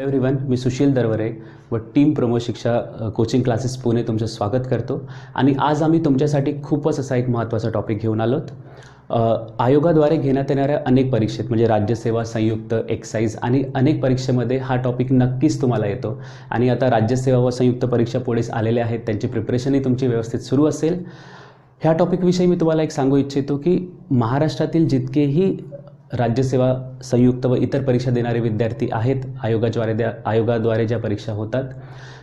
Everyone मी सुशील दरवरे व team Pramo Shiksha coaching classes Pune तुमचं स्वागत करतो. आणि आज आम्ही तुमच्यासाठी खूपच असा एक महत्त्वाचा टॉपिक घेऊन आलोत. आयोगाद्वारे घेण्यात येणाऱ्या अनेक परीक्षेत म्हणजे राज्यसेवा संयुक्त एक्साईज आणि अनेक परीक्षेमध्ये हा टॉपिक नक्कीच तुम्हाला येतो. आणि आता राज्यसेवा व संयुक्त परीक्षा पुढेच आलेल्या आहेत त्यांची प्रिपरेशनही तुमची व्यवस्थित सुरू असेल. ह्या टॉपिकविषयी मी तुम्हाला एक सांगू इच्छितो की महाराष्ट्रातील जितकेही राज्यसेवा संयुक्त व इतर परीक्षा देणारे विद्यार्थी आहेत. आयोगाद्वारे द्या आयोगाद्वारे ज्या परीक्षा होतात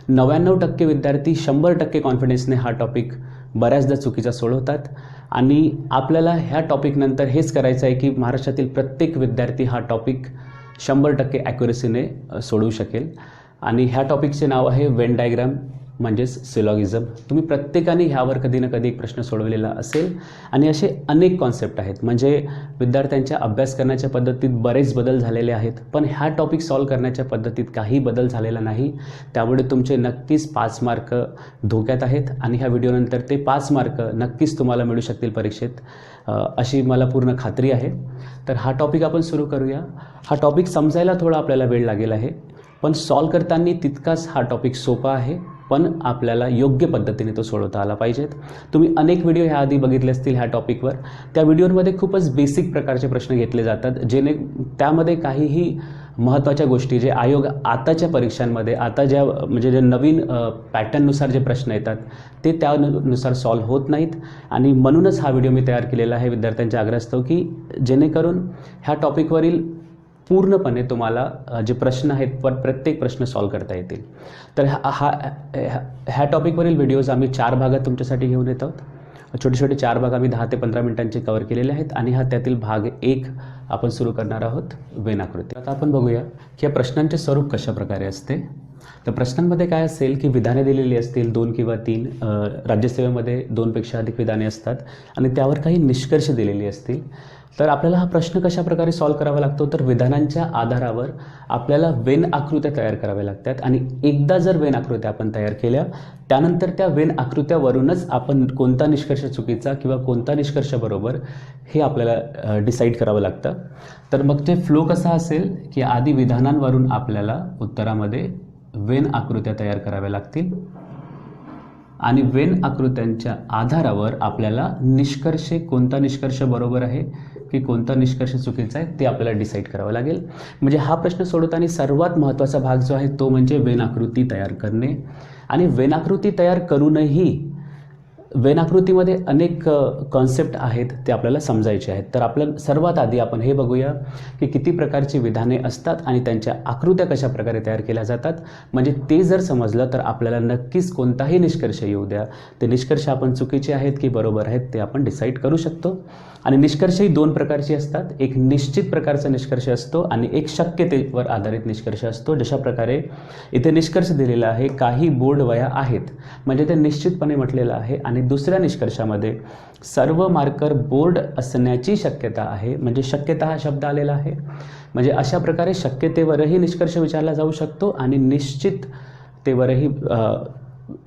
नव्याण्णव टक्के विद्यार्थी शंभर टक्के कॉन्फिडन्सने हा टॉपिक बऱ्याचदा चुकीचा सोडवतात. आणि आपल्याला ह्या टॉपिकनंतर हेच करायचं आहे की महाराष्ट्रातील प्रत्येक विद्यार्थी हा टॉपिक शंभर टक्के ॲक्युरेसीने सोडवू शकेल. आणि ह्या टॉपिकचे नाव आहे वेन डायग्राम म्हणजेच सिलॉगिझम. तुम्ही प्रत्येकाने ह्यावर कधी ना कधी एक प्रश्न सोडवलेला असेल. आणि असे अनेक कॉन्सेप्ट आहेत. म्हणजे विद्यार्थ्यांच्या अभ्यास करण्याच्या पद्धतीत बरेच बदल झालेले आहेत. पण ह्या टॉपिक सॉल्व करण्याच्या पद्धतीत काही बदल झालेला नाही. त्यामुळे तुमचे नक्कीच पाच मार्क धोक्यात आहेत. आणि ह्या व्हिडिओनंतर ते पाच मार्क नक्कीच तुम्हाला मिळू शकतील परीक्षेत. अशी मला पूर्ण खात्री आहे. तर हा टॉपिक आपण सुरू करूया. हा टॉपिक समजायला थोडा आपल्याला वेळ लागेल आहे. पण सॉल्व करताना तितकाच हा टॉपिक सोपा आहे. पण आपल्याला योग्य पद्धतीने तो सोडवता आला पाहिजेत. तुम्ही अनेक व्हिडिओ ह्याआधी बघितले असतील ह्या टॉपिकवर त्या व्हिडिओमध्ये खूपच बेसिक प्रकारचे प्रश्न घेतले जातात जेणे त्यामध्ये काहीही महत्त्वाच्या गोष्टी जे आयोग आताच्या परीक्षांमध्ये आता ज्या म्हणजे जे नवीन पॅटर्ननुसार जे प्रश्न येतात ते त्यानुसार सॉल्व्ह होत नाहीत. आणि म्हणूनच हा व्हिडिओ मी तयार केलेला आहे विद्यार्थ्यांच्या आग्रहास्तव की जेणेकरून ह्या टॉपिकवरील पूर्णपणे तुम्हाला जे प्रश्न आहेत पण प्रत्येक प्रश्न सॉल्व करता येतील. तर हा हा ह्या- ह्या टॉपिकवरील व्हिडिओज आम्ही चार भागात तुमच्यासाठी घेऊन येत आहोत. छोटे छोटे चार भाग आम्ही दहा ते पंधरा मिनिटांचे कवर केलेले आहेत आणि हा त्यातील भाग एक आपण सुरू करणार आहोत वेनाकृती. आता आपण बघूया की या प्रश्नांचे स्वरूप कशा प्रकारे असते. तर प्रश्नांमध्ये काय असेल की विधाने दिलेली असतील दोन किंवा तीन राज्यसेवेमध्ये दोनपेक्षा अधिक विधाने असतात आणि त्यावर काही निष्कर्ष दिलेली असतील. तर आपल्याला हा प्रश्न कशा प्रकारे सॉल्व करावा लागतो? तर विधानांच्या आधारावर आपल्याला वेन आकृत्या तयार कराव्या लागतात आणि एकदा जर वेन आकृत्या आपण तयार केल्या त्यानंतर त्या वेन आकृत्यावरूनच आपण कोणता निष्कर्ष चुकीचा किंवा कोणता निष्कर्ष बरोबर हे आपल्याला डिसाईड करावं लागतं. तर मग ते फ्लो कसा असेल की आधी विधानांवरून आपल्याला उत्तरामध्ये वेन आकृत्या तयार कराव्या लागतील. आणि वेन आकृत्यांच्या आधारावर आपल्याला निष्कर्ष कोणता निष्कर्ष बरोबर आहे की कोणता निष्कर्ष चुकीचा आहे ते आपल्याला डिसाईड करावं लागेल. म्हणजे हा प्रश्न सोडवताना सर्वात महत्त्वाचा भाग जो आहे तो म्हणजे वेन आकृती तयार करणे. आणि वेन आकृती तयार करूनही वेनाकृतीमध्ये अनेक कॉन्सेप्ट आहेत ते आपल्याला समजायचे आहेत. तर आपल्या सर्वात आधी आपण हे बघूया की किती प्रकारची विधाने असतात आणि त्यांच्या आकृत्या कशा प्रकारे तयार केल्या जातात. म्हणजे ते जर समजलं तर आपल्याला नक्कीच कोणताही निष्कर्ष येऊ द्या. ते निष्कर्ष आपण चुकीचे आहेत की बरोबर आहेत ते आपण डिसाईड करू शकतो. आणि निष्कर्षही दोन प्रकारचे असतात. एक निश्चित प्रकारचा निष्कर्ष असतो आणि एक शक्यतेवर आधारित निष्कर्ष असतो जशा प्रकारे इथे निष्कर्ष दिलेला आहे काही बोर्ड वया आहेत. म्हणजे ते निश्चितपणे म्हटलेलं आहे आणि आणि दुसऱ्या निष्कर्षामध्ये सर्व मार्कर बोर्ड असण्याची शक्यता आहे. म्हणजे शक्यता हा शब्द आलेला आहे. म्हणजे अशा प्रकारे शक्यतेवरही निष्कर्ष विचारला जाऊ शकतो आणि निश्चिततेवरही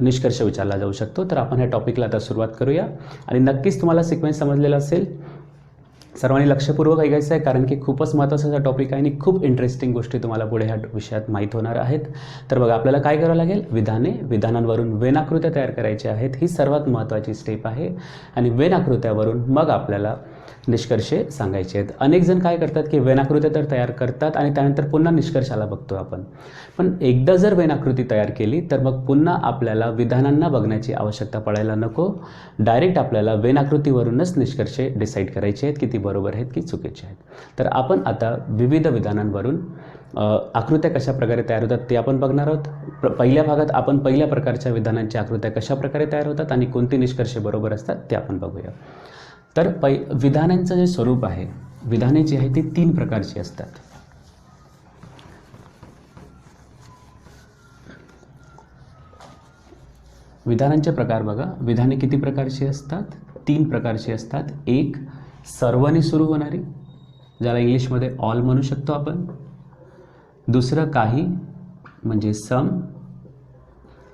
निष्कर्ष विचारला जाऊ शकतो. तर आपण ह्या टॉपिकला आता सुरुवात करूया. आणि नक्कीच तुम्हाला सिक्वेन्स समजलेला असेल. सर्वांनी लक्षपूर्वक ऐकायचं आहे कारण की खूपच महत्त्वाचा टॉपिक आहे आणि खूप इंटरेस्टिंग गोष्टी तुम्हाला पुढे ह्या विषयात माहीत होणार आहेत. तर बघा आपल्याला काय करावं लागेल? विधाने विधानांवरून वेनाकृत्या तयार करायच्या आहेत. ही सर्वात महत्त्वाची स्टेप आहे. आणि वेनाकृत्यावरून मग आपल्याला निष्कर्षे सांगायचे आहेत. अनेक जण काय करतात की वेनाकृत्या तर तयार करतात आणि त्यानंतर पुन्हा निष्कर्षाला बघतो आपण. पण एकदा जर वेनाकृती तयार केली तर मग पुन्हा आपल्याला विधानांना बघण्याची आवश्यकता पडायला नको. डायरेक्ट आपल्याला वेनाकृतीवरूनच निष्कर्षे डिसाईड करायचे आहेत की ती बरोबर आहेत की चुकीचे आहेत. तर आपण आता विविध विधानांवरून आकृत्या कशा प्रकारे तयार होतात ते आपण बघणार आहोत. प्र- पहिल्या भागात आपण पहिल्या प्रकारच्या विधानांच्या आकृत्या कशा प्रकारे तयार होतात आणि कोणते निष्कर्ष बरोबर असतात ते आपण बघूया. तर पै विधानांचं जे स्वरूप आहे विधाने जी आहे ती तीन प्रकारची असतात. विधानांचे प्रकार बघा. विधाने किती प्रकारची असतात? तीन प्रकारची असतात. एक सर्वांनी सुरू होणारी ज्याला इंग्लिशमध्ये ऑल म्हणू शकतो आपण. दुसरं काही म्हणजे सम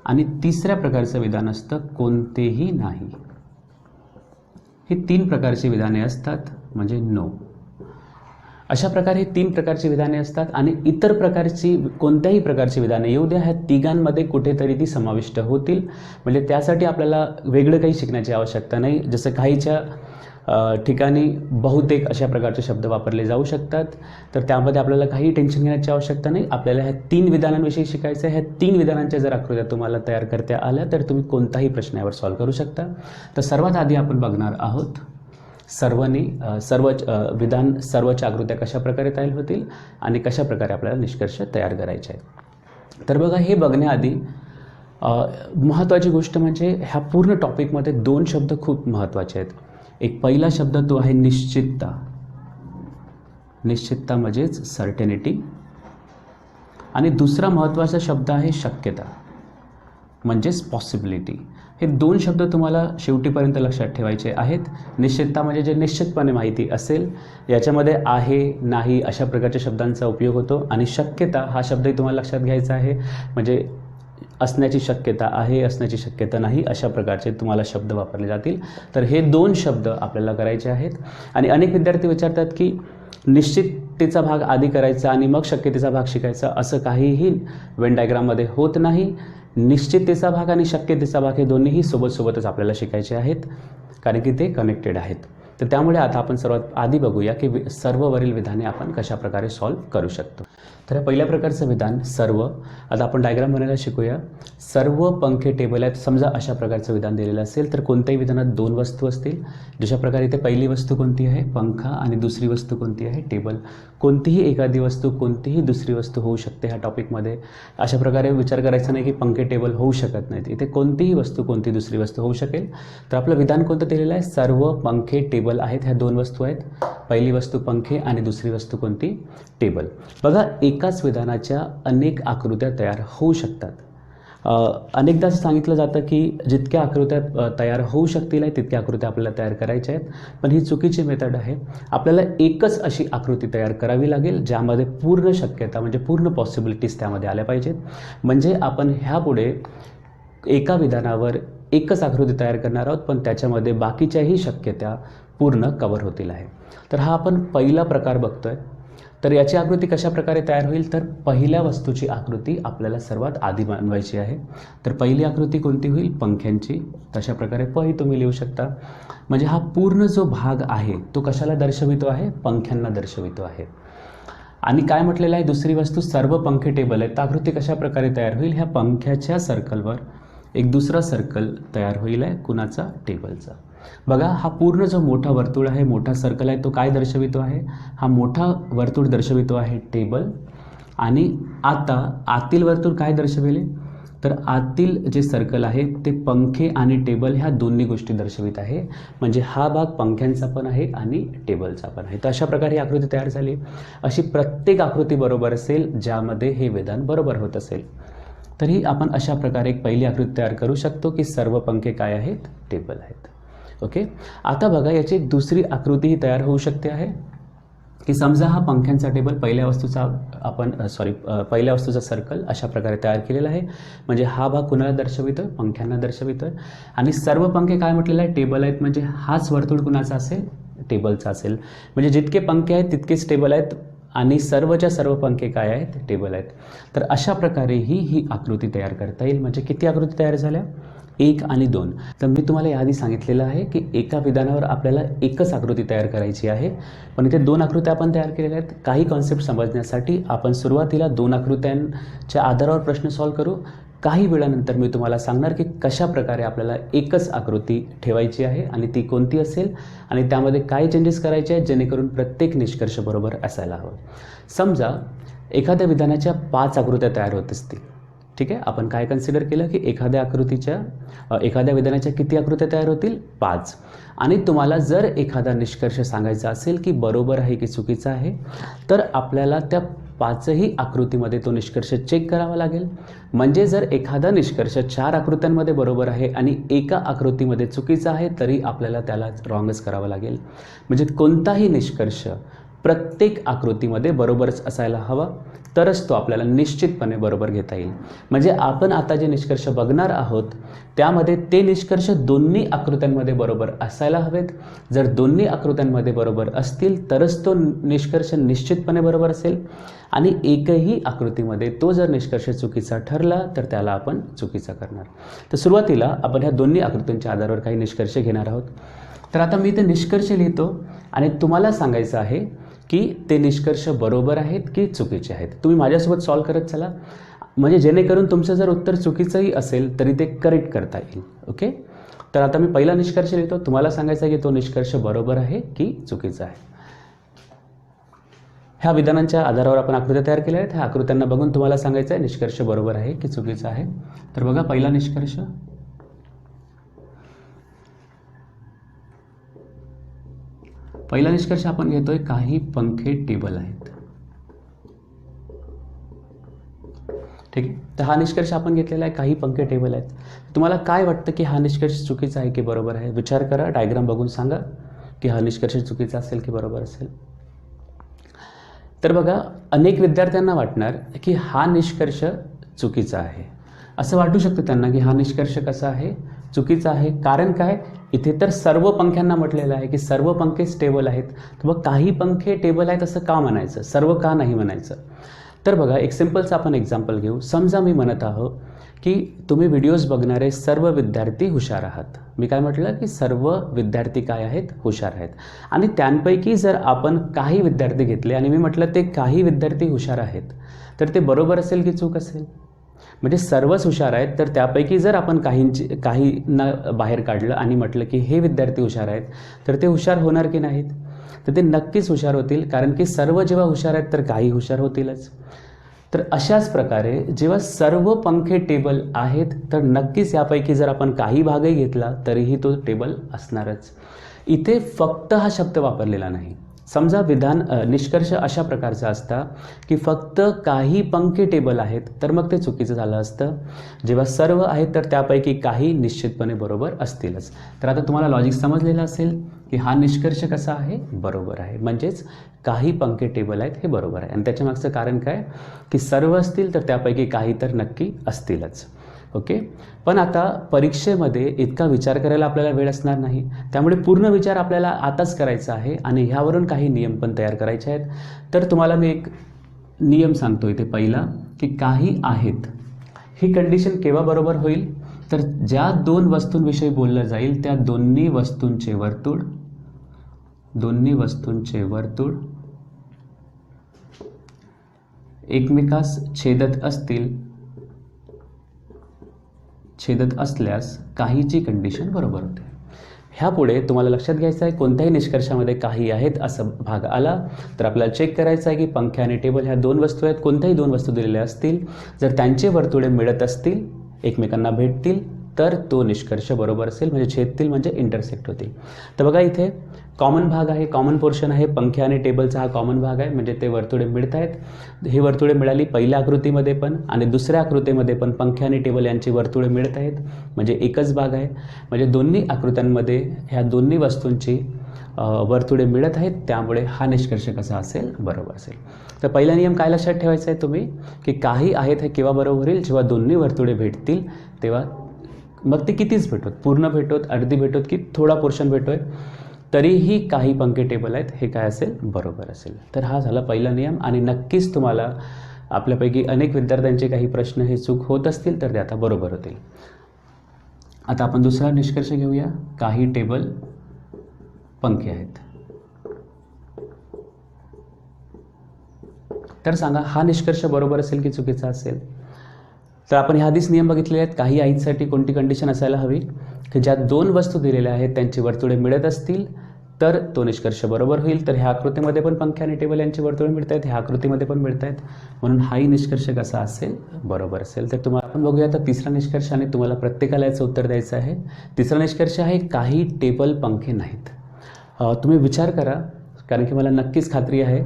आणि तिसऱ्या प्रकारचं विधान असतं कोणतेही नाही. ही तीन प्रकारची विधाने असतात म्हणजे नो अशा प्रकारे तीन प्रकारची विधाने असतात आणि इतर प्रकारची कोणत्याही प्रकारची विधाने येऊ द्या ह्या तिघांमध्ये कुठेतरी ती समाविष्ट होतील. म्हणजे त्यासाठी आपल्याला वेगळं काही शिकण्याची आवश्यकता नाही. जसं काहीच्या ठिकाणी बहुतेक अशा प्रकारचे शब्द वापरले जाऊ शकतात. तर त्यामध्ये आपल्याला काही टेन्शन घेण्याची आवश्यकता नाही. आपल्याला ह्या तीन विधानांविषयी शिकायचं आहे. ह्या तीन विधानांच्या जर आकृत्या तुम्हाला तयार करता आल्या तर तुम्ही कोणताही प्रश्न यावर सॉल्व्ह करू शकता. तर सर्वात आधी आपण बघणार आहोत सर्वांनी सर्व विधान सर्वच्या आकृत्या कशा प्रकारे तयार होतील आणि कशा प्रकारे आपल्याला निष्कर्ष तयार करायचे आहेत. तर बघा हे बघण्याआधी महत्त्वाची गोष्ट म्हणजे ह्या पूर्ण टॉपिकमध्ये दोन शब्द खूप महत्त्वाचे आहेत. एक पहिला शब्द तो आहे निश्चितता. निश्चितता म्हणजेच सर्टेनिटी आणि दुसरा महत्त्वाचा शब्द आहे शक्यता म्हणजेच पॉसिबिलिटी हे दोन शब्द तुम्हाला शेवटीपर्यंत लक्षात ठेवायचे आहेत. निश्चितता म्हणजे जे निश्चितपणे माहिती असेल याच्यामध्ये आहे नाही अशा प्रकारच्या शब्दांचा उपयोग होतो. आणि शक्यता हा शब्दही तुम्हाला लक्षात घ्यायचा आहे. म्हणजे असण्याची शक्यता आहे असण्याची शक्यता नाही अशा प्रकारचे तुम्हाला शब्द वापरले जातील. तर हे दोन शब्द आपल्याला करायचे आहेत. आणि अनेक विद्यार्थी विचारतात की निश्चिततेचा भाग आधी करायचा आणि मग शक्यतेचा भाग शिकायचा असं काहीही वेन डायग्राममध्ये होत नाही. निश्चिततेचा भाग आणि शक्यतेचा भाग हे दोन्हीही सोबत सोबतच आपल्याला शिकायचे आहेत. कारण की ते कनेक्टेड आहेत. तर त्यामुळे आता आपण सर्वात आधी बघूया की वि सर्ववरील विधाने आपण कशाप्रकारे सॉल्व्ह करू शकतो. तर पहिल्या प्रकारचं विधान सर्व. आता आपण डायग्राम बनायला शिकूया. सर्व पंखे टेबल आहेत. समजा अशा प्रकारचं विधान दिलेलं असेल तर कोणत्याही विधानात दोन वस्तू असतील. जशा प्रकारे इथे पहिली वस्तू कोणती आहे? पंखा आणि दुसरी वस्तू कोणती आहे? टेबल कोणतीही एखादी वस्तू कोणतीही दुसरी वस्तू होऊ शकते ह्या टॉपिकमध्ये अशा प्रकारे विचार करायचा नाही की पंखे टेबल होऊ शकत नाहीत. इथे कोणतीही वस्तू कोणती दुसरी वस्तू होऊ शकेल. तर आपलं विधान कोणतं दिलेलं आहे? सर्व पंखे टेबल आहेत ह्या दोन वस्तू आहेत. पहिली वस्तू पंखे आणि दुसरी वस्तू कोणती? टेबल बघा एकाच विधानाच्या अनेक आकृत्या तयार होऊ शकतात. अनेकदा असं सांगितलं जातं की जितक्या आकृत्या तयार होऊ शकतील आहे तितक्या आकृत्या आपल्याला तयार करायच्या आहेत. पण ही चुकीची मेथड आहे. आपल्याला एकच अशी आकृती तयार करावी लागेल ज्यामध्ये पूर्ण शक्यता म्हणजे पूर्ण पॉसिबिलिटीज त्यामध्ये आल्या पाहिजेत. म्हणजे आपण ह्यापुढे एका विधानावर एकच आकृती तयार करणार आहोत पण त्याच्यामध्ये बाकीच्याही शक्यता पूर्ण कवर होतील आहे. तर हा आपण पहिला प्रकार बघतो आहे तर याची आकृती कशा प्रकारे तयार होईल? तर पहिल्या वस्तूची आकृती आपल्याला सर्वात आधी बनवायची आहे. तर पहिली आकृती कोणती होईल? पंख्यांची. तशा प्रकारे प ही तुम्ही लिहू शकता. म्हणजे हा पूर्ण जो भाग आहे तो कशाला दर्शवितो आहे? पंख्यांना दर्शवितो आहे. आणि काय म्हटलेलं आहे? दुसरी वस्तू सर्व पंखे टेबल आहेत. तर आकृती कशा प्रकारे तयार होईल? ह्या पंख्याच्या सर्कलवर एक दुसरा सर्कल तयार होईल आहे कुणाचा? टेबलचा बघा हा पूर्ण जो मोठा वर्तुळ आहे मोठा सर्कल आहे तो काय दर्शवितो आहे? हा मोठा वर्तुळ दर्शवितो आहे टेबल आणि आता आतील वर्तुळ काय दर्शविले? तर आतील जे सर्कल आहे ते पंखे आणि टेबल ह्या दोन्ही गोष्टी दर्शवित आहे. म्हणजे हा भाग पंख्यांचा पण आहे आणि टेबलचा पण आहे. तर अशा प्रकारे ही आकृती तयार झाली. अशी प्रत्येक आकृती बरोबर असेल ज्यामध्ये हे विधान बरोबर होत असेल. तरी आपण अशा प्रकारे एक पहिली आकृती तयार करू शकतो की सर्व पंखे काय आहेत? टेबल आहेत. ओके आता बघा याची एक दुसरी आकृतीही तयार होऊ शकते आहे. की समजा हा पंख्यांचा टेबल पहिल्या वस्तूचा आपण सॉरी पहिल्या वस्तूचा सर्कल अशा प्रकारे तयार केलेला आहे. म्हणजे हा भाग कुणाला दर्शवितो? आहे पंख्यांना दर्शवितो. आहे आणि सर्व पंखे काय म्हटलेलं आहे टेबल आहेत. म्हणजे हाच वर्तुळ कुणाचा असेल? टेबलचा असेल. म्हणजे जितके पंखे आहेत तितकेच टेबल आहेत. आणि सर्वच्या सर्व पंखे काय आहेत? टेबल आहेत. तर अशा प्रकारेही ही आकृती तयार करता येईल. म्हणजे किती आकृती तयार झाल्या? एक आणि दोन. तर मी तुम्हाला याआधी सांगितलेलं आहे की एका विधानावर आपल्याला एकच आकृती तयार करायची आहे. पण इथे दोन आकृत्या आपण तयार केलेल्या आहेत. काही कॉन्सेप्ट समजण्यासाठी आपण सुरुवातीला दोन आकृत्यांच्या आधारावर प्रश्न सॉल्व करू. काही वेळानंतर मी तुम्हाला सांगणार की कशा प्रकारे आपल्याला एकच आकृती ठेवायची आहे आणि ती कोणती असेल आणि त्यामध्ये काय चेंजेस करायचे आहेत जेणेकरून प्रत्येक निष्कर्ष बरोबर असायला हवं. समजा एखाद्या विधानाच्या पाच आकृत्या तयार होत असतील. ठीक आहे? आपण काय कन्सिडर केलं की एखाद्या आकृतीच्या एखाद्या विधानाच्या किती आकृत्या तयार होतील? पाच. आणि तुम्हाला जर एखादा निष्कर्ष सांगायचा असेल की बरोबर आहे की चुकीचा आहे तर आपल्याला त्या पाचही आकृतीमध्ये तो निष्कर्ष चेक करावा लागेल. म्हणजे जर एखादा निष्कर्ष चार आकृत्यांमध्ये बरोबर आहे आणि एका आकृतीमध्ये चुकीचा आहे तरी आपल्याला त्याला रॉंगच करावं लागेल. म्हणजे कोणताही निष्कर्ष प्रत्येक आकृतीमध्ये बरोबरच असायला हवा तरच तो आपल्याला निश्चितपणे बरोबर घेता येईल. म्हणजे आपण आता जे निष्कर्ष बघणार आहोत त्यामध्ये ते निष्कर्ष दोन्ही आकृत्यांमध्ये बरोबर असायला हवेत. जर दोन्ही आकृत्यांमध्ये बरोबर असतील तरच तो निष्कर्ष निश्चितपणे बरोबर असेल. आणि एकही आकृतीमध्ये तो जर निष्कर्ष चुकीचा ठरला तर त्याला आपण चुकीचा करणार. तर सुरुवातीला आपण ह्या दोन्ही आकृतींच्या आधारावर काही निष्कर्ष घेणार आहोत. तर आता मी ते निष्कर्ष लिहितो आणि तुम्हाला सांगायचं आहे की ते निष्कर्ष बरोबर आहेत की चुकीचे आहेत? तुम्ही माझ्यासोबत सॉल्व करत चला. म्हणजे जेणेकरून तुमचं जर उत्तर चुकीचंही असेल तरी ते करेक्ट करता येईल. ओके तर आता मी पहिला निष्कर्ष लिहितो. तुम्हाला सांगायचा आहे की तो निष्कर्ष बरोबर आहे की चुकीचा आहे? ह्या विधानांच्या आधारावर आपण आकृत्या तयार केल्या आहेत. ह्या आकृत्यांना बघून तुम्हाला सांगायचं आहे निष्कर्ष बरोबर आहे की चुकीचा आहे? तर बघा पहिला निष्कर्ष. पहिला निष्कर्ष आपण घेतोय काही पंखे टेबल आहेत. ठीक आहे? तर हा निष्कर्ष आपण घेतलेला आहे काही पंखे टेबल आहेत. तुम्हाला काय वाटतं की हा निष्कर्ष चुकीचा आहे की बरोबर आहे? विचार करा डायग्राम बघून सांगा की हा निष्कर्ष चुकीचा असेल की बरोबर असेल. तर बघा अनेक विद्यार्थ्यांना वाटणार की हा निष्कर्ष चुकीचा आहे. असं वाटू शकतं त्यांना की हा निष्कर्ष कसा आहे? चुकीचा आहे. कारण काय? इथे तर सर्व पंख्यांना म्हटलेलं आहे की सर्व पंखे स्टेबल आहेत. तर मग काही पंखे टेबल आहेत असं का म्हणायचं? सर्व का नाही म्हणायचं? तर बघा एक सिम्पलचं आपण एक्झाम्पल घेऊ. समजा मी म्हणत आहो की तुम्ही व्हिडिओज बघणारे सर्व विद्यार्थी हुशार आहात. मी काय म्हटलं की सर्व विद्यार्थी काय आहेत? हुशार आहेत. आणि त्यांपैकी जर आपण काही विद्यार्थी घेतले आणि मी म्हटलं ते काही विद्यार्थी हुशार आहेत तर ते बरोबर असेल की चूक असेल? म्हणजे सर्वच हुशार आहेत तर त्यापैकी जर आपण काहींची काहींना बाहेर काढलं आणि म्हटलं की हे विद्यार्थी हुशार आहेत तर ते हुशार होणार की नाहीत? तर ते नक्कीच हुशार होतील कारण की सर्व जेव्हा हुशार आहेत तर काही हुशार होतीलच. तर अशाच प्रकारे जेव्हा सर्व पंखे टेबल आहेत तर नक्कीच यापैकी जर आपण काही भागही घेतला तरीही तो टेबल असणारच. इथे फक्त हा शब्द वापरलेला नाही. समजा विधान निष्कर्ष अशा प्रकारचा असता की फक्त काही पंखे टेबल आहेत तर मग ते चुकीचं झालं असतं. जेव्हा सर्व आहेत तर त्यापैकी काही निश्चितपणे बरोबर असतीलच. तर आता तुम्हाला लॉजिक समजलेलं असेल की हा निष्कर्ष कसा आहे? बरोबर आहे. म्हणजेच काही पंखे टेबल आहेत हे बरोबर आहे. आणि त्याच्यामागचं कारण काय? की सर्व असतील तर त्यापैकी काही तर नक्की असतीलच. ओके? पण आता परीक्षेमध्ये इतका विचार करायला आपल्याला वेळ असणार नाही. त्यामुळे पूर्ण विचार आपल्याला आताच करायचा आहे आणि ह्यावरून काही नियम पण तयार करायचे आहेत. तर तुम्हाला मी एक नियम सांगतो इथे पहिला की काही आहेत ही कंडिशन केव्हा बरोबर होईल? तर ज्या दोन वस्तूंविषयी बोललं जाईल त्या दोन्ही वस्तूंचे वर्तुळ दोन्ही वस्तूंचे वर्तुळ एकमेकास छेदत असतील छेदत असल्यास काहीची कंडिशन बरोबर होते. ह्यापुढे तुम्हाला लक्षात घ्यायचं आहे कोणत्याही निष्कर्षामध्ये काही आहेत असं भाग आला तर आपल्याला चेक करायचं आहे की पंखे आणि टेबल ह्या दोन वस्तू आहेत कोणत्याही दोन वस्तू दिलेल्या असतील. जर त्यांचे वर्तुळे मिळत असतील एकमेकांना भेटतील तर तो निष्कर्ष बरोबर असेल म्हणजे छेदतील म्हणजे इंटरसेक्ट होतील. तर बघा इथे कॉमन भाग आहे कॉमन पोर्शन आहे पंखे आणि टेबलचा हा कॉमन भाग आहे म्हणजे ते वर्तुळे मिळत आहेत ही वर्तुळे मिळाली पहिल्या आकृतीमध्ये पण आणि दुसऱ्या आकृतीमध्ये पण पंखे आणि टेबल यांची वर्तुळे मिळत आहेत म्हणजे एकच भाग आहे. म्हणजे दोन्ही आकृत्यांमध्ये ह्या दोन्ही वस्तूंची वर्तुळे मिळत आहेत त्यामुळे हा निष्कर्ष कसा असेल बरोबर असेल. तर पहिला नियम काय लक्षात ठेवायचा आहे तुम्ही? की काही आहेत हे केव्हा बरोबर होईल? जेव्हा दोन्ही वर्तुळे भेटतील तेव्हा मग ते कितीच भेटवत पूर्ण भेटोत अर्धी भेटत की थोडा पोर्शन भेटतोय तरीही काही पंखे टेबल आहेत हे काय असेल? बरोबर असेल. तर हा झाला पहिला नियम आणि नक्कीच तुम्हाला आपल्यापैकी अनेक विद्यार्थ्यांचे काही प्रश्न हे चूक होत असतील तर ते आता बरोबर होतील. आता आपण दुसरा निष्कर्ष घेऊया. काही टेबल पंखे आहेत. तर सांगा हा निष्कर्ष बरोबर असेल की चुकीचा असेल? तर आपण ह्या आधीच नियम बघितलेले आहेत. काही आईंसाठी कोणती कंडिशन असायला हवी? की ज्या दोन वस्तू दिलेल्या आहेत त्यांची वर्तुळे मिळत असतील तर तो निष्कर्ष बरोबर होईल. तर ह्या आकृतीमध्ये पण पंखे आणि टेबल यांची वर्तुळे मिळत आहेत ह्या आकृतीमध्ये पण मिळत आहेत. म्हणून हाही निष्कर्ष कसा असेल? बरोबर असेल. तर तुम्हाला आपण बघूया तर तिसरा निष्कर्ष आणि तुम्हाला प्रत्येकाला याचं उत्तर द्यायचं आहे. तिसरा निष्कर्ष आहे काही टेबल पंखे नाहीत. तुम्ही विचार करा कारण की मला नक्कीच खात्री आहे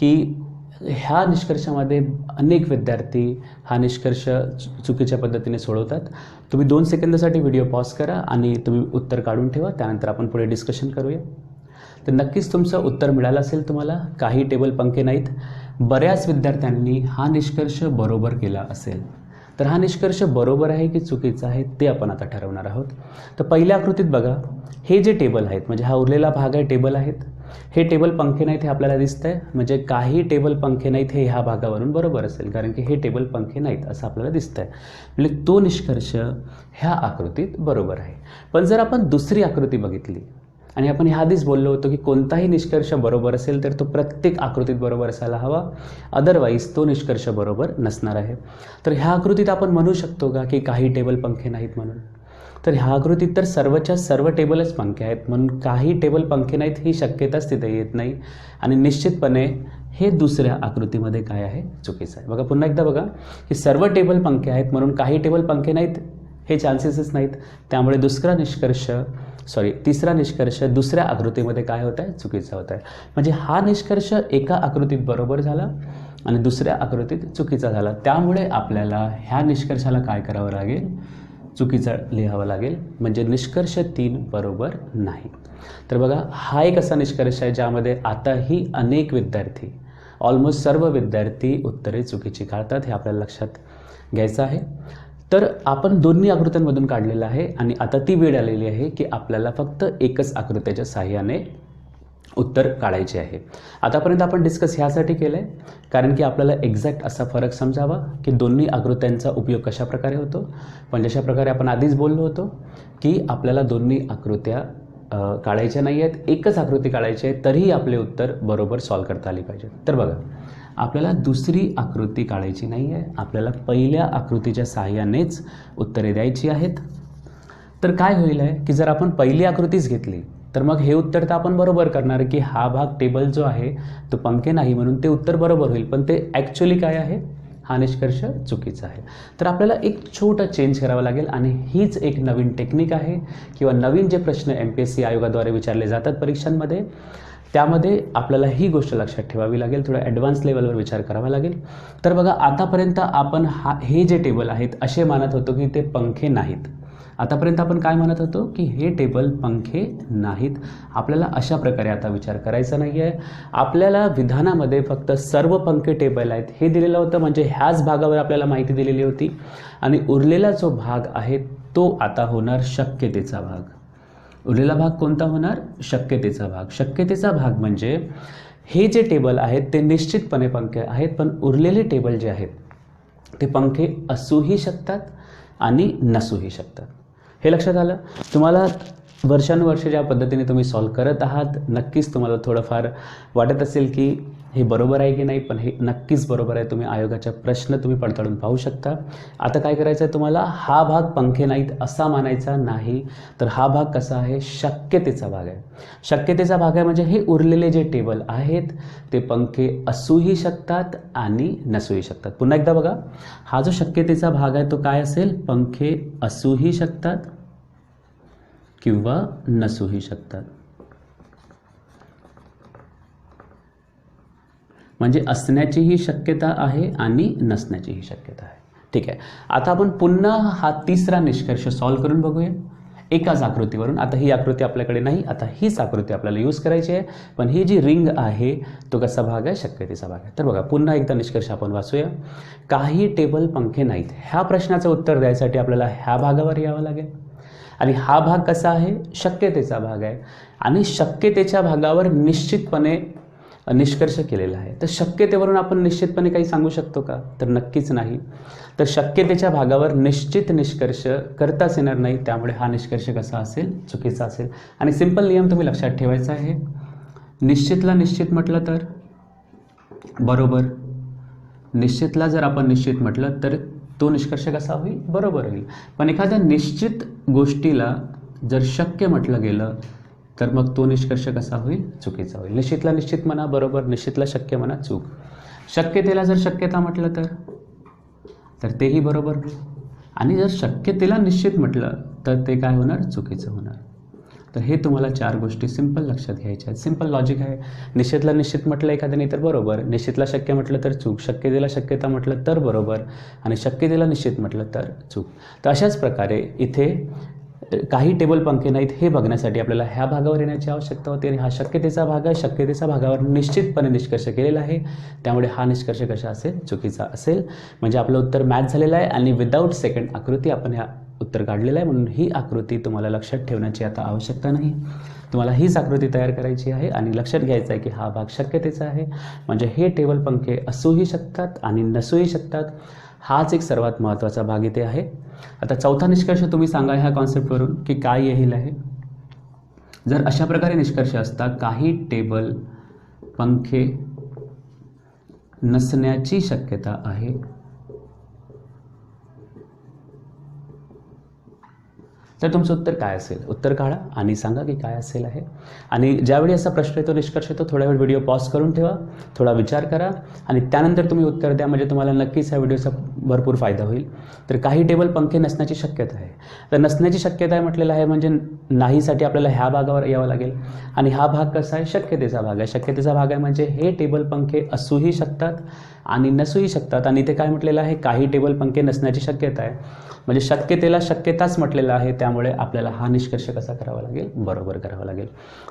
की ह्या निष्कर्षामध्ये अनेक विद्यार्थी हा निष्कर्ष चु- चुकीच्या पद्धतीने सोडवतात. तुम्ही दोन सेकंदासाठी व्हिडिओ पॉज करा आणि तुम्ही उत्तर काढून ठेवा. त्यानंतर आपण पुढे डिस्कशन करूया. तर नक्कीच तुमचं उत्तर मिळालं असेल तुम्हाला. काही टेबल पंखे नाहीत. बऱ्याच विद्यार्थ्यांनी हा निष्कर्ष बरोबर केला असेल. तर हा निष्कर्ष बरोबर आहे की चुकीचा आहे ते आपण आता ठरवणार आहोत. तर पहिल्या आकृतीत बघा. हे जे टेबल आहेत म्हणजे हा उरलेला भाग आहे टेबल आहेत. हे टेबल पंखे नाहीत हे आपल्याला दिसतंय. म्हणजे काही टेबल पंखे नाहीत हे ह्या भागावरून बरोबर असेल. कारण की हे टेबल पंखे नाहीत असं आपल्याला दिसतंय. म्हणजे तो निष्कर्ष ह्या आकृतीत बरोबर आहे. पण जर आपण दुसरी आकृती बघितली आणि आपण ह्या आधीच बोललो होतो की कोणताही निष्कर्ष बरोबर असेल तर तो प्रत्येक आकृतीत बरोबर असायला हवा. अदरवाईज तो निष्कर्ष बरोबर नसणार आहे. तर ह्या आकृतीत आपण म्हणू शकतो का की काही टेबल पंखे नाहीत म्हणून? तर ह्या आकृतीत तर सर्वच्या सर्व टेबलच पंखे आहेत. म्हणून काही टेबल पंखे नाहीत ही शक्यताच तिथे येत नाही. आणि निश्चितपणे हे दुसऱ्या आकृतीमध्ये काय आहे? चुकीचं आहे. बघा पुन्हा एकदा बघा. की सर्व टेबल पंखे आहेत म्हणून काही टेबल पंखे नाहीत हे चान्सेसच नाहीत. त्यामुळे दुसरा निष्कर्ष सॉरी तिसरा निष्कर्ष दुसऱ्या आकृतीमध्ये काय होत आहे? चुकीचा होत आहे. म्हणजे हा निष्कर्ष एका आकृतीत बरोबर झाला आणि दुसऱ्या आकृतीत चुकीचा झाला. त्यामुळे आपल्याला ह्या निष्कर्षाला काय करावं लागेल? चुकीचं लिहावं लागेल. म्हणजे निष्कर्ष तीन बरोबर नाही. तर बघा हा एक असा निष्कर्ष आहे ज्यामध्ये आताही अनेक विद्यार्थी ऑलमोस्ट सर्व विद्यार्थी उत्तरे चुकीची काढतात हे आपल्याला लक्षात घ्यायचं आहे. तर आपण दोन्ही आकृत्यांमधून काढलेलं आहे आणि आता ती वेळ आलेली आहे की आपल्याला फक्त एकच आकृत्याच्या साह्याने उत्तर काढायचे आहे. आतापर्यंत आपण डिस्कस ह्यासाठी केलं आहे कारण की आपल्याला एक्झॅक्ट असा फरक समजावा की दोन्ही आकृत्यांचा उपयोग कशा प्रकारे होतो. पण जशा प्रकारे आपण आधीच बोललो होतो की आपल्याला दोन्ही आकृत्या काढायच्या नाही आहेत एकच आकृती काढायची आहे तरीही आपले उत्तर बरोबर सॉल्व करता आली पाहिजे तर बघा आपल्याला दुसरी आकृती काढायची नाही आहे आपल्याला पहिल्या आकृतीच्या सहाय्यानेच उत्तरे द्यायची आहेत. तर काय होईल आहे की जर आपण पहिली आकृतीच घेतली तर मग हे उत्तर तर आपण बरोबर करणार की हा भाग टेबल जो आहे तो पंखे नाही म्हणून ते उत्तर बरोबर होईल. पण ते ॲक्च्युली काय आहे? हा निष्कर्ष चुकीचा आहे. तर आपल्याला एक छोटा चेंज करावा लागेल आणि हीच एक नवीन टेक्निक आहे किंवा नवीन जे प्रश्न एम पी एस सी आयोगाद्वारे विचारले जातात परीक्षांमध्ये त्यामध्ये आपल्याला ही गोष्ट लक्षात ठेवावी लागेल. थोडं ॲडव्हान्स लेवलवर विचार करावा लागेल. तर बघा आतापर्यंत आपण हा हे जे टेबल आहेत असे मानत होतो की ते पंखे नाहीत. आतापर्यंत आपण काय म्हणत होतो की हे टेबल पंखे नाहीत. आपल्याला अशा प्रकारे आता विचार करायचा नाही आहे आपल्याला विधानामध्ये फक्त सर्व पंखे टेबल आहेत. हे दिलेलं होतं म्हणजे ह्याच भागावर आपल्याला माहिती दिलेली होती. आणि उरलेला जो भाग आहे तो आता होणार शक्यतेचा भाग. उरलेला भाग कोणता होणार? शक्यतेचा भाग. शक्यतेचा भाग म्हणजे हे जे टेबल आहेत ते निश्चितपणे पंखे आहेत पण उरलेले टेबल जे आहेत ते पंखे असूही शकतात आणि नसूही शकतात. हे लक्षात आलं? तुम्हाला वर्षानुवर्ष ज्या पद्धतीने तुम्ही सॉल्व करत आहात नक्कीच तुम्हाला थोडंफार वाटत असेल की हे बरोबर आहे की नाही पण हे नक्कीच बरोबर आहे. तुम्ही आयोगाच्या प्रश्न तुम्ही पडताळून पाहू शकता. आता काय करायचं आहे तुम्हाला? हा भाग पंखे नाहीत असा मानायचा नाही तर हा भाग कसा आहे? शक्यतेचा भाग आहे. शक्यतेचा भाग आहे म्हणजे हे उरलेले जे टेबल आहेत ते पंखे असूही शकतात आणि नसूही शकतात. पुन्हा एकदा बघा. हा जो शक्यतेचा भाग आहे तो काय असेल? पंखे असूही शकतात. किंवा नसूही शकतात. म्हणजे असण्याचीही शक्यता आहे आणि नसण्याचीही शक्यता आहे. ठीक आहे. आता आपण पुन्हा हा तिसरा निष्कर्ष सॉल्व करून बघूया. एकाच आकृतीवरून. आता ही आकृती आपल्याकडे नाही आता हीच आकृती आपल्याला यूज करायची आहे. पण ही जी रिंग आहे तो कसा भाग आहे? शक्यतेचा भाग आहे. तर बघा पुन्हा एकदा निष्कर्ष आपण वाचूया. काही टेबल पंखे नाहीत. ह्या प्रश्नाचं उत्तर द्यायसाठी आपल्याला ह्या भागावर यावं लागेल. आणि हा भाग कसा आहे? शक्यतेचा भाग आहे. आणि शक्यतेच्या भागावर निश्चितपणे निष्कर्ष केलेला आहे. तर शक्यतेवरून आपण निश्चितपणे काही सांगू शकतो का? तर नक्कीच नाही. तर शक्यतेच्या भागावर निश्चित निष्कर्ष करताच येणार नाही. त्यामुळे हा निष्कर्ष कसा असेल? चुकीचा असेल. आणि सिंपल नियम तुम्ही लक्षात ठेवायचा आहे. निश्चितला निश्चित म्हटलं तर? बरोबर. निश्चितला जर आपण निश्चित म्हटलं तर तो निष्कर्ष कसा होईल? बरोबर होईल. पण एखाद्या निश्चित गोष्टीला जर शक्य म्हटलं गेलं तर मग तो निष्कर्ष कसा होईल? चुकीचा होईल. निश्चितला निश्चित म्हणा बरोबर. निश्चितला शक्य म्हणा चूक. शक्यतेला जर शक्यता म्हटलं तर? तर तेही बरोबर. आणि जर शक्यतेला निश्चित म्हटलं तर ते काय होणार? चुकीचं होणार. तर हे तुम्हाला चार गोष्टी सिंपल लक्षात घ्यायच्या आहेत. सिंपल लॉजिक आहे. निश्चितला निश्चित म्हटलं एखाद्याने तर बरोबर. निश्चितला शक्य म्हटलं तर चूक. शक्यतेला शक्यता म्हटलं तर बरोबर. आणि शक्यतेला निश्चित म्हटलं तर चूक. तर अशाच प्रकारे इथे काही टेबल पंखे नाहीत हे बघण्यासाठी आपल्याला ह्या भागावर येण्याची आवश्यकता होती आणि हा शक्यतेचा भाग आहे. शक्यतेचा भागावर निश्चितपणे निष्कर्ष केलेला आहे. त्यामुळे हा निष्कर्ष कशा असेल? चुकीचा असेल. म्हणजे आपलं उत्तर मॅच झालेलं आहे आणि विदाऊट सेकंड आकृती आपण ह्या उत्तर काढलेलं आहे म्हणून ही आकृती तुम्हाला लक्षात ठेवण्याची आता आवश्यकता नाही. तुम्हाला हीच आकृती तयार करायची आहे आणि लक्षात घ्यायचं आहे की हा भाग शक्यतेचा आहे. म्हणजे हे टेबल पंखे असूही शकतात आणि नसूही शकतात. हाच एक सर्वात महत्त्वाचा भाग इथे आहे. आता चौथा निष्कर्ष तुम्ही सांगा ह्या कॉन्सेप्टवरून की काय येईल आहे. जर अशा प्रकारे निष्कर्ष असता काही टेबल पंखे नसण्याची शक्यता आहे. तर तुमचं उत्तर काय असेल? उत्तर काढा आणि सांगा की काय असेल आहे. आणि ज्यावेळी असा प्रश्न येतो निष्कर्ष येतो थोडा वेळ व्हिडिओ पॉज करून ठेवा थोडा विचार करा आणि त्यानंतर तुम्ही उत्तर द्या म्हणजे तुम्हाला नक्कीच ह्या व्हिडिओचा भरपूर फायदा होईल. तर काही टेबल पंखे नसण्याची शक्यता आहे. तर नसण्याची शक्यता आहे म्हटलेलं आहे म्हणजे नाहीसाठी आपल्याला ह्या भागावर यावं लागेल. आणि हा भाग कसा आहे? शक्यतेचा भाग आहे. शक्यतेचा भाग आहे म्हणजे हे टेबल पंखे असूही शकतात. आणि नसूही शकतात. आणि इथे काय म्हटलेलं आहे? काही टेबल पंखे नसण्याची शक्यता आहे. म्हणजे शक्यतेला शक्यताच म्हटलेलं आहे. त्यामुळे आपल्याला हा निष्कर्ष कसा करावा लागेल? बरोबर करावा लागेल.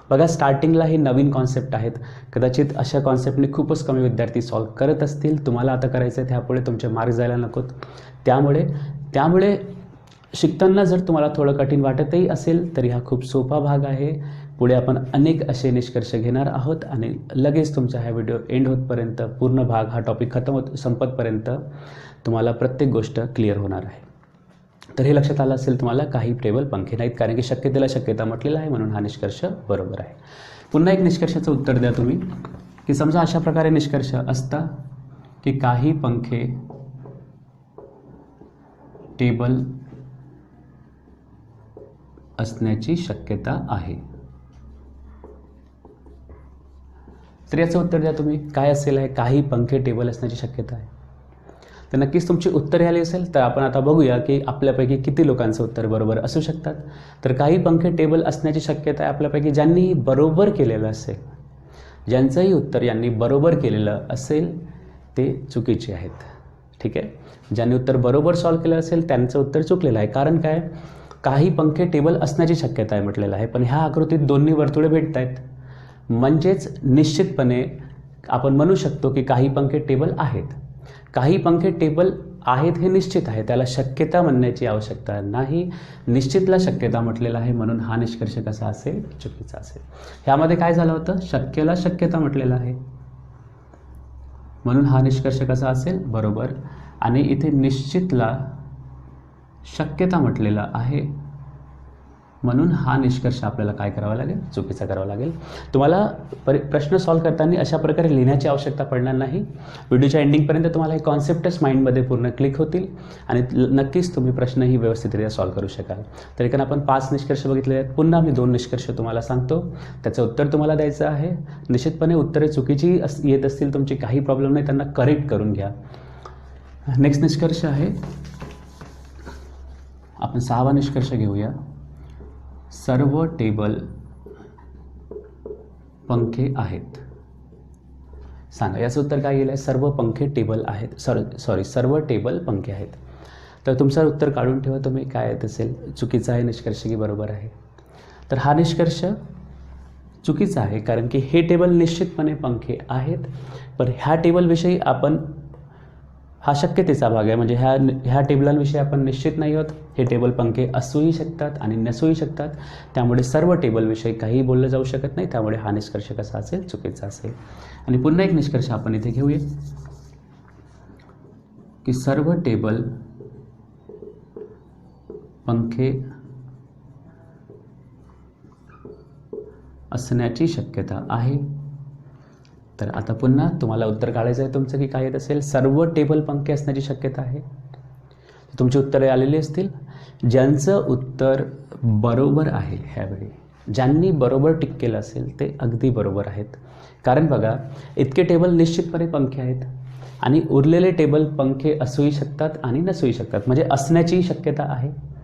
बघा स्टार्टिंगला हे नवीन कॉन्सेप्ट आहेत. कदाचित अशा कॉन्सेप्टने खूपच कमी विद्यार्थी सॉल्व करत असतील. तुम्हाला आता करायचं आहे त्यापुढे तुमचे मार्क जायला नकोत त्यामुळे त्यामुळे शिकताना जर तुम्हाला थोडं कठीण वाटतही असेल तरी हा खूप सोपा भाग आहे. पुढे आपण अनेक असे निष्कर्ष घेणार आहोत आणि लगेच तुमचा हा व्हिडिओ एंड होतपर्यंत पूर्ण भाग हा टॉपिक खतम होत संपतपर्यंत तुम्हाला प्रत्येक गोष्ट क्लिअर होणार आहे. तर हे लक्षात आलं असेल तुम्हाला काही टेबल पंखे नाहीत कारण की शक्यतेला शक्यता म्हटलेला आहे म्हणून हा निष्कर्ष बरोबर आहे. पुन्हा एक निष्कर्षाचं उत्तर द्या तुम्ही की समजा अशा प्रकारे निष्कर्ष असता की काही पंखे टेबल असण्याची शक्यता आहे. तर याचं उत्तर द्या तुम्ही. काय असेल आहे? काही पंखे टेबल असण्याची शक्यता आहे. तर नक्कीच तुमची उत्तरे आली असेल तर आपण आता बघूया की आपल्यापैकी किती लोकांचं उत्तर बरोबर असू शकतात. तर काही पंखे टेबल असण्याची शक्यता आहे आपल्यापैकी ज्यांनी बरोबर केलेलं असेल. ज्यांचंही उत्तर यांनी बरोबर केलेलं असेल ते चुकीचे आहेत. ठीक आहे? ज्यांनी उत्तर बरोबर सॉल्व केलं असेल त्यांचं उत्तर चुकलेलं आहे. कारण काय? काही पंखे टेबल असण्याची शक्यता आहे म्हटलेलं आहे पण ह्या आकृतीत दोन्ही वर्तुळे भेटत आहेत म्हणजेच निश्चितपणे आपण म्हणू शकतो की काही पंखे टेबल आहेत. काही पंखे टेबल आहेत हे निश्चित आहे. त्याला शक्यता म्हणण्याची आवश्यकता नाही. निश्चितला शक्यता म्हटलेला आहे म्हणून हा निष्कर्ष कसा असेल? चुकीचा असेल. ह्यामध्ये काय झालं होतं? शक्यला शक्यता म्हटलेलं आहे. म्हणून हा निष्कर्ष कसा असेल? बरोबर. आणि इथे निश्चितला शक्यता म्हटलेला आहे. म्हणून हा निष्कर्ष आपल्याला काय करावा लागेल? चुकीचा करावा लागेल. तुम्हाला पर प्रश्न सॉल्व करताना अशा प्रकारे लिहिण्याची आवश्यकता पडणार नाही. व्हिडिओच्या एंडिंगपर्यंत तुम्हाला हे कॉन्सेप्टच माइंडमध्ये पूर्ण क्लिक होतील आणि नक्कीच तुम्ही प्रश्नही व्यवस्थितरित्या सॉल्व करू शकाल. तर कारण आपण पाच निष्कर्ष बघितले आहेत. पुन्हा मी दोन निष्कर्ष तुम्हाला सांगतो. त्याचं उत्तर तुम्हाला द्यायचं आहे. निश्चितपणे उत्तरे चुकीची अस येत असतील तुमची काही प्रॉब्लेम नाही त्यांना करेक्ट करून घ्या. नेक्स्ट निष्कर्ष आहे. आपण सहावा निष्कर्ष घेऊया. सर्व टेबल पंखे आहेत. सांगा याचं उत्तर काय गेलं आहे सर्व पंखे टेबल आहेत. सॉरी सॉरी सर्व टेबल पंखे आहेत. तर तुमचं उत्तर काढून ठेवा. तुम्ही काय येत असेल? चुकीचा आहे निष्कर्ष की बरोबर आहे? तर हा निष्कर्ष चुकीचा आहे कारण की हे टेबल निश्चितपणे पंखे आहेत. पण ह्या टेबलविषयी आपण हा शक्यतेचा भाग आहे. म्हणजे ह्या ह्या टेबलांविषयी आपण निश्चित नाही आहोत. हे टेबल पंखे असूही शकतात आणि नसूही शकतात. त्यामुळे सर्व टेबलविषयी काहीही बोललं जाऊ शकत नाही. त्यामुळे हा निष्कर्ष कसा असेल? चुकीचा असेल. आणि पुन्हा एक निष्कर्ष आपण इथे घेऊया. की सर्व टेबल पंखे असण्याची शक्यता आहे. तर आता पुन्हा तुम्हाला उत्तर काढायचं आहे तुमचं की काय येत असेल? सर्व टेबल पंखे असण्याची शक्यता आहे. तुमची उत्तरे आलेली असतील. ज्यांचं उत्तर बरोबर आहे ह्यावेळी ज्यांनी बरोबर टिक केलं असेल ते अगदी बरोबर आहेत. कारण बघा इतके टेबल निश्चितपणे पंखे आहेत. आणि उरलेले टेबल पंखे असूही शकतात आणि नसूही शकतात. म्हणजे असण्याची शक्यता आहे.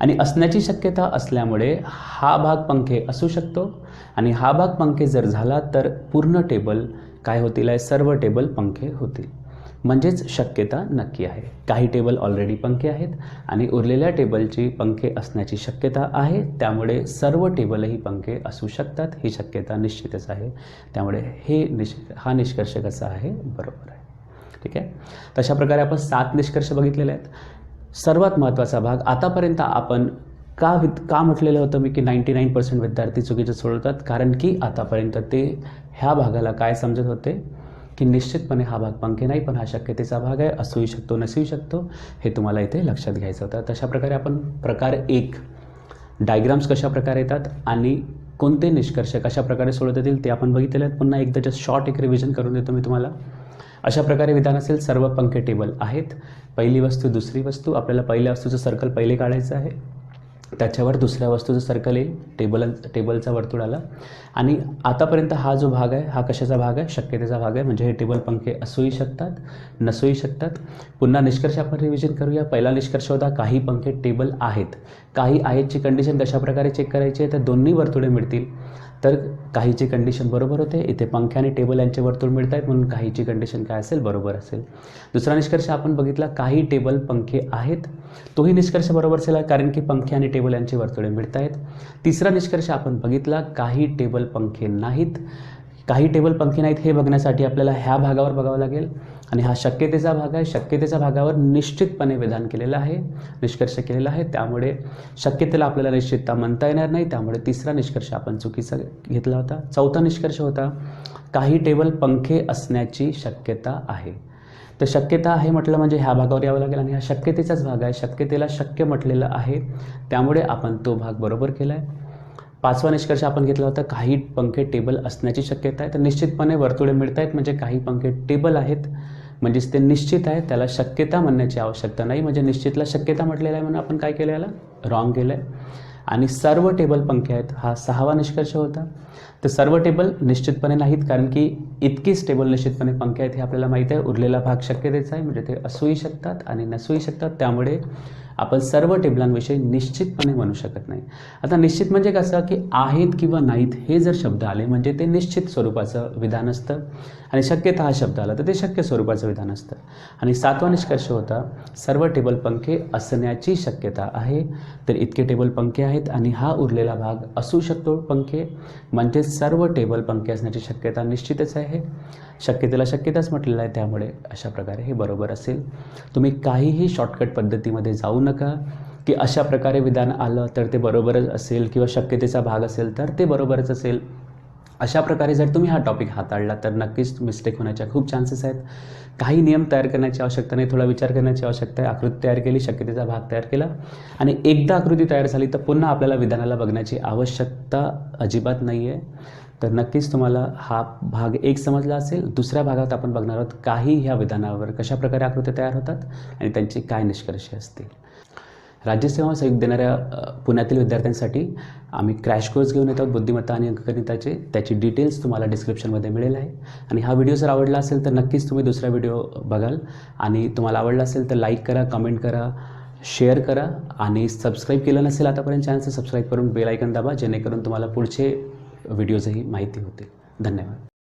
आणि असण्याची शक्यता असल्यामुळे हा भाग पंखे असू शकतो. आणि हा भाग पंखे जर झाला तर पूर्ण टेबल काय होतील आहे? सर्व टेबल पंखे होतील. म्हणजेच शक्यता नक्की आहे. काही टेबल ऑलरेडी पंखे आहेत आणि उरलेल्या टेबलची पंखे असण्याची शक्यता आहे. त्यामुळे सर्व टेबलही पंखे असू शकतात. ही शक्यता निश्चितच आहे. त्यामुळे हे निश हा निष्कर्ष कसा आहे? बरोबर आहे. ठीक आहे? तशा प्रकारे आपण सात निष्कर्ष बघितलेले आहेत. सर्वात महत्त्वाचा भाग आतापर्यंत आपण का विद का म्हटलेलं होतं मी की नाईंटी नाईन पर्सेंट विद्यार्थी चुकीचे सोडवतात कारण की आतापर्यंत ते ह्या भागाला काय समजत होते? की निश्चितपणे हा भाग पंखे नाही पण हा शक्यतेचा भाग आहे. असूही शकतो नसूही शकतो हे तुम्हाला इथे लक्षात घ्यायचं होतं. तशा प्रकारे आपण प्रकार एक डायग्राम्स कशा प्रकारे येतात आणि कोणते निष्कर्ष कशा प्रकारे सोडवता येतील ते आपण बघितलेले आहेत. पुन्हा एकदा जस्ट शॉर्ट एक रिव्हिजन करून देतो मी तुम्हाला. अशा प्रकारे विधान असेल सर्व पंखे टेबल आहेत. पहिली वस्तू दुसरी वस्तू. आपल्याला पहिल्या वस्तूचं सर्कल पहिले काढायचं आहे. त्याच्यावर दुसऱ्या वस्तूचं सर्कल येईल. टेबल टेबलचा वर्तुळ आला. आणि आतापर्यंत हा जो भाग आहे हा कशाचा भाग आहे? शक्यतेचा भाग आहे. म्हणजे हे टेबल पंखे असूही शकतात नसूही शकतात. पुन्हा निष्कर्ष आपण रिव्हिजन करूया. पहिला निष्कर्ष होता काही पंखे टेबल आहेत. काही आहेतची कंडिशन कशाप्रकारे चेक करायची आहे? तर दोन्ही वर्तुळे मिळतील. तर काहीची कंडिशन बरोबर होते. इथे पंखे आणि टेबल यांचे वर्तुळ मिळत आहेत म्हणून काहीची कंडिशन काय असेल? बरोबर असेल. दुसरा निष्कर्ष आपण बघितला काही टेबल पंखे आहेत. तोही निष्कर्ष बरोबर असेल कारण की पंखे आणि टेबल यांची वर्तुळे मिळत आहेत तिसरा निष्कर्ष आपण बघितला काही टेबल पंखे नाहीत. काही टेबल पंखे नाहीत हे बघण्यासाठी आपल्याला ह्या भागावर बघावं लागेल. आणि हा शक्यतेचा भाग आहे. शक्यतेच्या भागावर निश्चितपणे विधान केलेलं आहे निष्कर्ष केलेला आहे. त्यामुळे शक्यतेला आपल्याला निश्चितता म्हणता येणार नाही. त्यामुळे तिसरा निष्कर्ष आपण चुकीचा घेतला होता. चौथा निष्कर्ष होता काही टेबल पंखे असण्याची शक्यता आहे. तर शक्यता आहे म्हटलं म्हणजे ह्या भागावर यावं लागेल आणि हा शक्यतेचाच भाग आहे. शक्यतेला शक्य म्हटलेलं आहे. त्यामुळे आपण तो भाग बरोबर केला आहे पाचवा निष्कर्ष आपण घेतला होता काही पंखे टेबल असण्याची शक्यता आहे. तर निश्चितपणे वर्तुळे मिळत आहेत म्हणजे काही पंखे टेबल आहेत. म्हणजेच ते निश्चित आहे त्याला शक्यता म्हणण्याची आवश्यकता नाही. म्हणजे निश्चितला शक्यता म्हटलेलं आहे म्हणून आपण काय केलं याला? रॉंग केलं आहे आणि सर्व टेबल पंखे आहेत हा सहावा निष्कर्ष होता. तर सर्व टेबल निश्चितपणे नाहीत कारण की इतकीच टेबल निश्चितपणे पंखे आहेत हे आपल्याला माहीत आहे. उरलेला भाग शक्यतेचा आहे म्हणजे ते असूही शकतात आणि नसूही शकतात. त्यामुळे आपण सर्व टेबलांविषयी निश्चितपणे म्हणू शकत नाही. आता निश्चित म्हणजे कसं की आहेत किंवा नाहीत हे जर शब्द आले म्हणजे ते निश्चित स्वरूपाचं विधान असतं. आणि शक्यता हा शब्द आला तर ते शक्य स्वरूपाचं विधान असतं. आणि सातवा निष्कर्ष होता सर्व टेबल पंखे असण्याची शक्यता आहे. तर इतके टेबल पंखे आहेत आणि हा उरलेला भाग असू शकतो पंखे म्हणजे सर्व टेबल पंखे असण्याची शक्यता निश्चितच आहे. शक्यतेला शक्यताच म्हटलेलं आहे त्यामुळे अशा प्रकारे हे बरोबर असेल. तुम्ही काहीही शॉर्टकट पद्धतीमध्ये जाऊ नका की अशा प्रकारे विधान आलं तर ते बरोबरच असेल किंवा शक्यतेचा भाग असेल तर ते बरोबरच असेल. अशा प्रकारे जर तुम्ही हा टॉपिक हाताळला तर नक्कीच मिस्टेक होण्याच्या खूप चान्सेस आहेत. काही नियम तयार करण्याची आवश्यकता नाही थोडा विचार करण्याची आवश्यकता आहे. आकृती तयार केली शक्यतेचा भाग तयार केला. आणि एकदा आकृती तयार झाली तर पुन्हा आपल्याला विधानाला बघण्याची आवश्यकता अजिबात नाही आहे तर नक्कीच तुम्हाला हा भाग एक समजला असेल. दुसऱ्या भागात आपण बघणार आहोत काही ह्या विधानावर कशाप्रकारे आकृती आकृत्या तयार होतात आणि त्यांचे काय निष्कर्ष असतील. राज्यसेवा संयुक्त देणाऱ्या पुण्यातील विद्यार्थ्यांसाठी आम्ही क्रॅश कोर्स घेऊन येतो बुद्धिमत्ता आणि अंकगणिताचे. त्याची डिटेल्स तुम्हाला डिस्क्रिप्शनमध्ये मिळेल आहे. आणि हा व्हिडिओ जर आवडला असेल तर नक्कीच तुम्ही दुसरा व्हिडिओ बघाल. आणि तुम्हाला आवडला असेल तर लाईक करा कमेंट करा शेअर करा. आणि सबस्क्राईब केलं नसेल आतापर्यंत चॅनलचं सबस्क्राईब करून बेल ऐकन दाबा जेणेकरून तुम्हाला पुढचे व्हिडिओजही माहिती होतील. धन्यवाद.